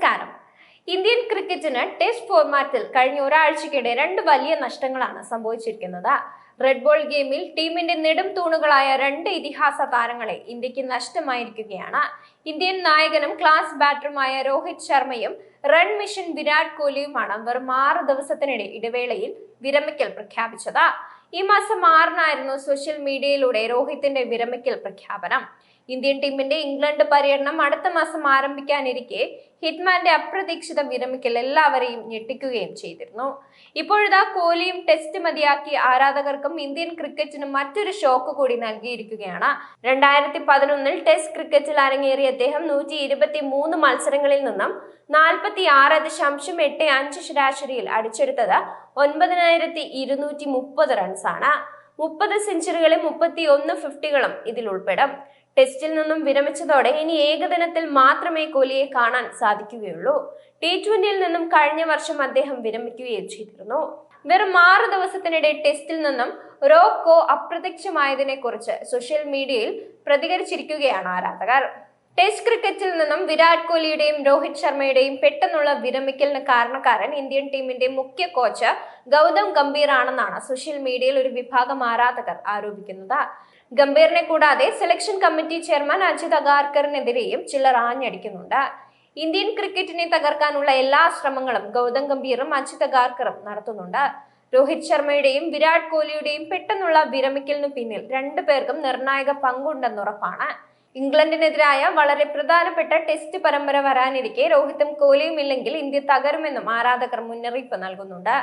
നമസ്കാരം. ഇന്ത്യൻ ക്രിക്കറ്റിന് ടെസ്റ്റ് ഫോർമാറ്റിൽ കഴിഞ്ഞ ഒരാഴ്ചക്കിടെ രണ്ട് വലിയ നഷ്ടങ്ങളാണ് സംഭവിച്ചിരിക്കുന്നത്. റെഡ് ബോൾ ഗെയിമിൽ ടീമിന്റെ നെടും തൂണുകളായ രണ്ട് ഇതിഹാസ താരങ്ങളെ ഇന്ത്യയ്ക്ക് നഷ്ടമായിരിക്കുകയാണ്. ഇന്ത്യൻ നായകനും ക്ലാസ് ബാറ്ററുമായ രോഹിത് ശർമ്മയും റൺ മിഷൻ വിരാട് കോഹ്ലിയുമാണ് വെറും ആറ് ദിവസത്തിനിടെ ഇടവേളയിൽ വിരമിക്കൽ പ്രഖ്യാപിച്ചത്. ഈ മാസം ആറിനായിരുന്നു സോഷ്യൽ മീഡിയയിലൂടെ രോഹിത്തിന്റെ വിരമിക്കൽ പ്രഖ്യാപനം. ഇന്ത്യൻ ടീമിന്റെ ഇംഗ്ലണ്ട് പര്യടനം അടുത്ത മാസം ആരംഭിക്കാനിരിക്കെ ഹിറ്റ്മാന്റെ അപ്രതീക്ഷിത വിരമിക്കൽ എല്ലാവരെയും ഞെട്ടിക്കുകയും ചെയ്തിരുന്നു. ഇപ്പോഴിതാ കോഹ്ലിയും ടെസ്റ്റ് മതിയാക്കി ആരാധകർക്കും ഇന്ത്യൻ ക്രിക്കറ്റിനും മറ്റൊരു ഷോക്ക് കൂടി നൽകിയിരിക്കുകയാണ്. രണ്ടായിരത്തി പതിനൊന്നിൽ ടെസ്റ്റ് ക്രിക്കറ്റിൽ അരങ്ങേറിയ അദ്ദേഹം നൂറ്റി ഇരുപത്തി മൂന്ന് മത്സരങ്ങളിൽ നിന്നും നാൽപ്പത്തി ആറ് ദശാംശം എട്ട് അഞ്ച് ശരാശരിയിൽ അടിച്ചെടുത്തത് ഒൻപതിനായിരത്തി ഇരുന്നൂറ്റി മുപ്പത് റൺസാണ് മുപ്പത് സെഞ്ചുറികളും മുപ്പത്തി ഒന്ന് ഫിഫ്റ്റികളും ഇതിൽ ഉൾപ്പെടും. ടെസ്റ്റിൽ നിന്നും വിരമിച്ചതോടെ ഇനി ഏകദിനത്തിൽ മാത്രമേ കോഹ്ലിയെ കാണാൻ സാധിക്കുകയുള്ളൂ. ടി ട്വന്റിയിൽ നിന്നും കഴിഞ്ഞ വർഷം അദ്ദേഹം വിരമിക്കുകയും ചെയ്തിരുന്നു. വെറും ആറ് ദിവസത്തിനിടെ ടെസ്റ്റിൽ നിന്നും റോക്കോ അപ്രത്യക്ഷമായതിനെ കുറിച്ച് സോഷ്യൽ മീഡിയയിൽ പ്രതികരിച്ചിരിക്കുകയാണ് ആരാധകർ. ടെസ്റ്റ് ക്രിക്കറ്റിൽ നിന്നും വിരാട് കോഹ്ലിയുടെയും രോഹിത് ശർമ്മയുടെയും പെട്ടെന്നുള്ള വിരമിക്കലിന് കാരണക്കാരൻ ഇന്ത്യൻ ടീമിന്റെ മുഖ്യ കോച്ച് ഗൗതം ഗംഭീർ ആണെന്നാണ് സോഷ്യൽ മീഡിയയിൽ ഒരു വിഭാഗം ആരാധകർ ആരോപിക്കുന്നത്. ഗംഭീറിനെ കൂടാതെ സെലക്ഷൻ കമ്മിറ്റി ചെയർമാൻ അജിത് അഗാർക്കറിനെതിരെയും ചിലർ ആഞ്ഞടിക്കുന്നുണ്ട്. ഇന്ത്യൻ ക്രിക്കറ്റിനെ തകർക്കാനുള്ള എല്ലാ ശ്രമങ്ങളും ഗൗതം ഗംഭീറും അജിത് അഗാർക്കറും നടത്തുന്നുണ്ട്. രോഹിത് ശർമ്മയുടെയും വിരാട് കോഹ്ലിയുടെയും പെട്ടെന്നുള്ള വിരമിക്കലിനു പിന്നിൽ രണ്ടു പേർക്കും നിർണായക പങ്കുണ്ടെന്നുറപ്പാണ്. ഇംഗ്ലണ്ടിനെതിരായ വളരെ പ്രധാനപ്പെട്ട ടെസ്റ്റ് പരമ്പര വരാനിരിക്കെ രോഹിത്തും കോഹ്ലിയും ഇല്ലെങ്കിൽ ഇന്ത്യ തകരുമെന്നും ആരാധകർ മുന്നറിയിപ്പ് നൽകുന്നുണ്ട്.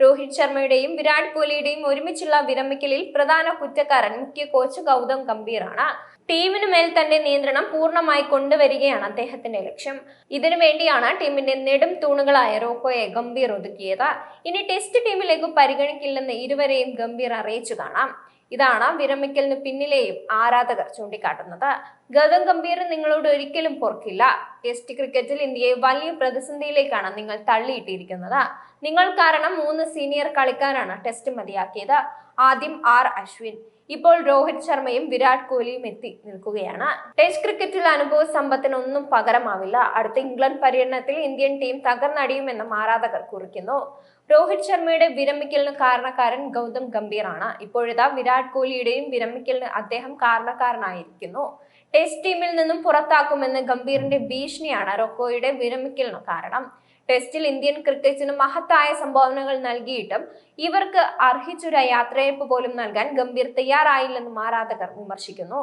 രോഹിത് ശർമ്മയുടെയും വിരാട് കോഹ്ലിയുടെയും ഒരുമിച്ചുള്ള വിരമിക്കലിൽ പ്രധാന കുറ്റക്കാരൻ മുഖ്യ കോച്ച് ഗൗതം ഗംഭീറാണ്. ടീമിനു മേൽ തന്റെ നിയന്ത്രണം പൂർണമായി കൊണ്ടുവരികയാണ് അദ്ദേഹത്തിന്റെ ലക്ഷ്യം. ഇതിനു വേണ്ടിയാണ് ടീമിന്റെ നെടും തൂണുകളായ റോക്കോയെ ഗംഭീർ ഒതുക്കിയത്. ഇനി ടെസ്റ്റ് ടീമിലേക്ക് പരിഗണിക്കില്ലെന്ന് ഇരുവരെയും ഗംഭീർ അറിയിച്ചു കാണാം. ഇതാണ് വിരമിക്കലിന് പിന്നിലെയും ആരാധകർ ചൂണ്ടിക്കാട്ടുന്നത്. ഗൗതം ഗംഭീർ നിങ്ങളോട് ഒരിക്കലും പൊറുക്കില്ല. ടെസ്റ്റ് ക്രിക്കറ്റിൽ ഇന്ത്യയെ വലിയ പ്രതിസന്ധിയിലേക്കാണ് നിങ്ങൾ തള്ളിയിട്ടിരിക്കുന്നത്. നിങ്ങൾ കാരണം മൂന്ന് സീനിയർ കളിക്കാരാണ് ടെസ്റ്റ് മതിയാക്കിയത്. ആദ്യം ആർ അശ്വിൻ. ഇപ്പോൾ രോഹിത് ശർമ്മയും വിരാട് കോഹ്ലിയും എത്തി നിൽക്കുകയാണ്. ടെസ്റ്റ് ക്രിക്കറ്റിൽ അനുഭവ സമ്പത്തിന് ഒന്നും പകരമാവില്ല. അടുത്ത ഇംഗ്ലണ്ട് പര്യടനത്തിൽ ഇന്ത്യൻ ടീം തകർന്നടിയുമെന്ന് ആരാധകർ കുറിക്കുന്നു. രോഹിത് ശർമ്മയുടെ വിരമിക്കലിന് കാരണക്കാരൻ ഗൗതം ഗംഭീറാണ്. ഇപ്പോഴിതാ വിരാട് കോഹ്ലിയുടെയും വിരമിക്കലിന് അദ്ദേഹം കാരണക്കാരനായിരിക്കുന്നു. ടെസ്റ്റ് ടീമിൽ നിന്നും പുറത്താക്കുമെന്ന് ഗംഭീറിന്റെ ഭീഷണിയാണ് റൊക്കോയുടെ വിരമിക്കലിന് കാരണം. ടെസ്റ്റിൽ ഇന്ത്യൻ ക്രിക്കറ്റിന് മഹത്തായ സംഭാവനകൾ നൽകിയിട്ടും ഇവർക്ക് അർഹിച്ചൊരു യാത്രയപ്പ് പോലും നൽകാൻ ഗംഭീർ തയ്യാറായില്ലെന്നും ആരാധകർ വിമർശിക്കുന്നു.